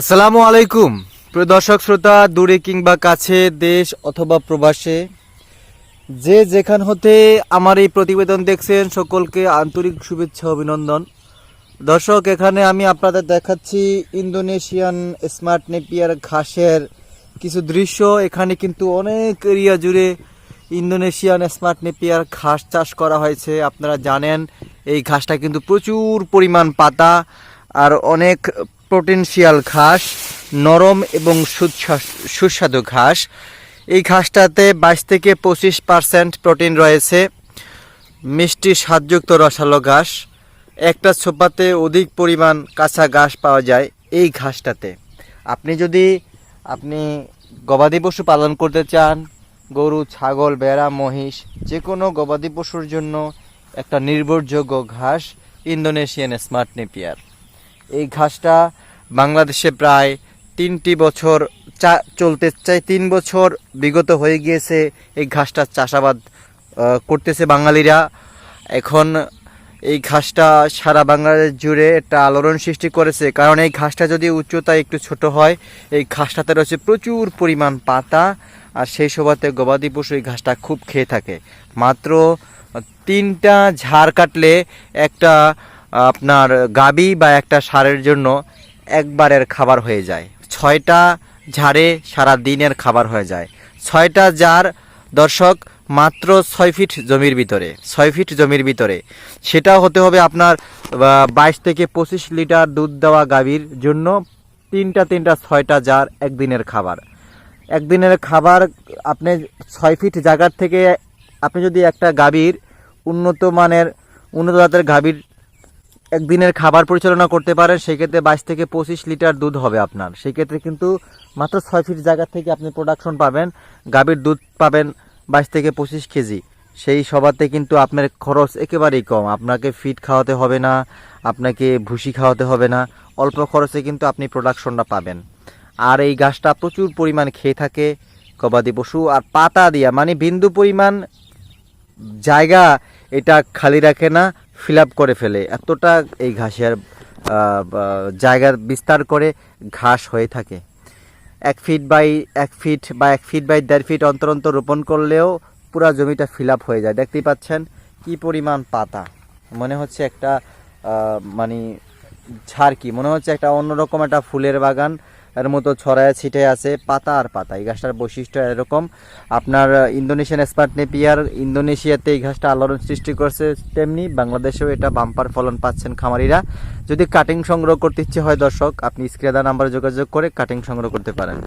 আসসালামু আলাইকুম। প্রিয় দর্শক, শ্রোতা, দূরে কিংবা কাছে, দেশ অথবা প্রবাসে, যে যেখান হতে আমার এই প্রতিবেদন দেখছেন, সকলকে আন্তরিক শুভেচ্ছা, অভিনন্দন। দর্শক, এখানে আমি আপনাদের দেখাচ্ছি ইন্দোনেশিয়ান স্মার্ট নেপিয়ার ঘাসের কিছু দৃশ্য। এখানে কিন্তু অনেক এরিয়া জুড়ে ইন্দোনেশিয়ান স্মার্ট নেপিয়ার ঘাস চাষ করা হয়েছে। আপনারা জানেন, এই ঘাসটা কিন্তু প্রচুর পরিমাণ পাতা আর অনেক প্রোটেনশিয়াল ঘাস, নরম এবং সুস্বাদু ঘাস। এই ঘাসটাতে বাইশ থেকে পঁচিশ পার্সেন্ট প্রোটিন রয়েছে। মিষ্টি স্বাদযুক্ত রসালো ঘাস। একটা ছোপাতে অধিক পরিমাণ কাঁচা ঘাস পাওয়া যায় এই ঘাসটাতে। আপনি যদি, আপনি গবাদি পশু পালন করতে চান, গরু, ছাগল বেড়া মহিষ যে কোনো গবাদি পশুর জন্য একটা নির্ভরযোগ্য ঘাস ইন্দোনেশিয়ান স্মার্ট নেপিয়ার। এই ঘাসটা বাংলাদেশে প্রায় তিনটি বছর চা চলতে চাই, তিন বছর বিগত হয়ে গিয়েছে এই ঘাসটা চাষাবাদ করতেছে বাঙালিরা। এখন এই ঘাসটা সারা বাংলাদেশ জুড়ে একটা আলোড়ন সৃষ্টি করেছে। কারণ এই ঘাসটা যদি উচ্চতা একটু ছোট হয়, এই ঘাসটাতে রয়েছে প্রচুর পরিমাণ পাতা, আর সেই সবাতে গবাদি পশু এই ঘাসটা খুব খেয়ে থাকে। মাত্র তিনটা ঝাড় কাটলে একটা আপনার গাবি বা একটা সারের জন্য একবারের খাবার হয়ে যায়। ছয়টা ঝাড়ে সারা দিনের খাবার হয়ে যায়। ছয়টা জার দর্শক, মাত্র ছয় ফিট জমির ভিতরে, ছয় ফিট জমির ভিতরে। সেটা হতে হবে আপনার বাইশ থেকে পঁচিশ লিটার দুধ দেওয়া গাভীর জন্য তিনটা তিনটা ছয়টা জার একদিনের খাবার। একদিনের খাবার আপনি ছয় ফিট জায়গার থেকে, আপনি যদি একটা গাভীর উন্নত মানের, উন্নত জাতের গাভীর একদিনের খাবার পরিচালনা করতে পারেন সেক্ষেত্রে বাইশ থেকে পঁচিশ লিটার দুধ হবে আপনার। সেক্ষেত্রে কিন্তু মাত্র ছয় ফিট জায়গা থেকে আপনি প্রোডাকশন পাবেন, গাভীর দুধ পাবেন বাইশ থেকে পঁচিশ কেজি। সেই সবাতে কিন্তু আপনার খরচ একেবারেই কম। আপনাকে ফিট খাওয়াতে হবে না, আপনাকে ভুসি খাওয়াতে হবে না, অল্প খরচে কিন্তু আপনি প্রোডাকশনটা পাবেন। আর এই গাছটা প্রচুর পরিমাণ খেয়ে থাকে, গবাদি পশু, আর পাতা দিয়া মানে বিন্দু পরিমাণ জায়গা এটা খালি রাখে না ফিল করে ফেলে। এতটা এই ঘাসের জায়গার বিস্তার করে ঘাস হয়ে থাকে। এক ফিট বাই এক ফিট বা, এক ফিট বাই দেড় ফিট অন্তর অন্তর রোপণ করলেও পুরা জমিটা ফিল হয়ে যায়। দেখতেই পাচ্ছেন কি পরিমাণ পাতা। মনে হচ্ছে একটা মানে ঝাড় কি মনে হচ্ছে একটা অন্যরকম একটা ফুলের বাগান। এর মতো ছড়ায় ছিটে আছে পাতা আর পাতা। এই গাছটার বৈশিষ্ট্য এরকম। আপনার ইন্দোনেশিয়ান স্পার্ট নেপিয়ার ইন্দোনেশিয়াতে এই ঘাসটা আলোড়ন সৃষ্টি করছে তেমনি বাংলাদেশেও এটা বাম্পার ফলন পাচ্ছেন খামারিরা। যদি কাটিং সংগ্রহ করতে ইচ্ছে হয় দর্শক, আপনি স্ক্রেদা নাম্বারে যোগাযোগ করে কাটিং সংগ্রহ করতে পারেন।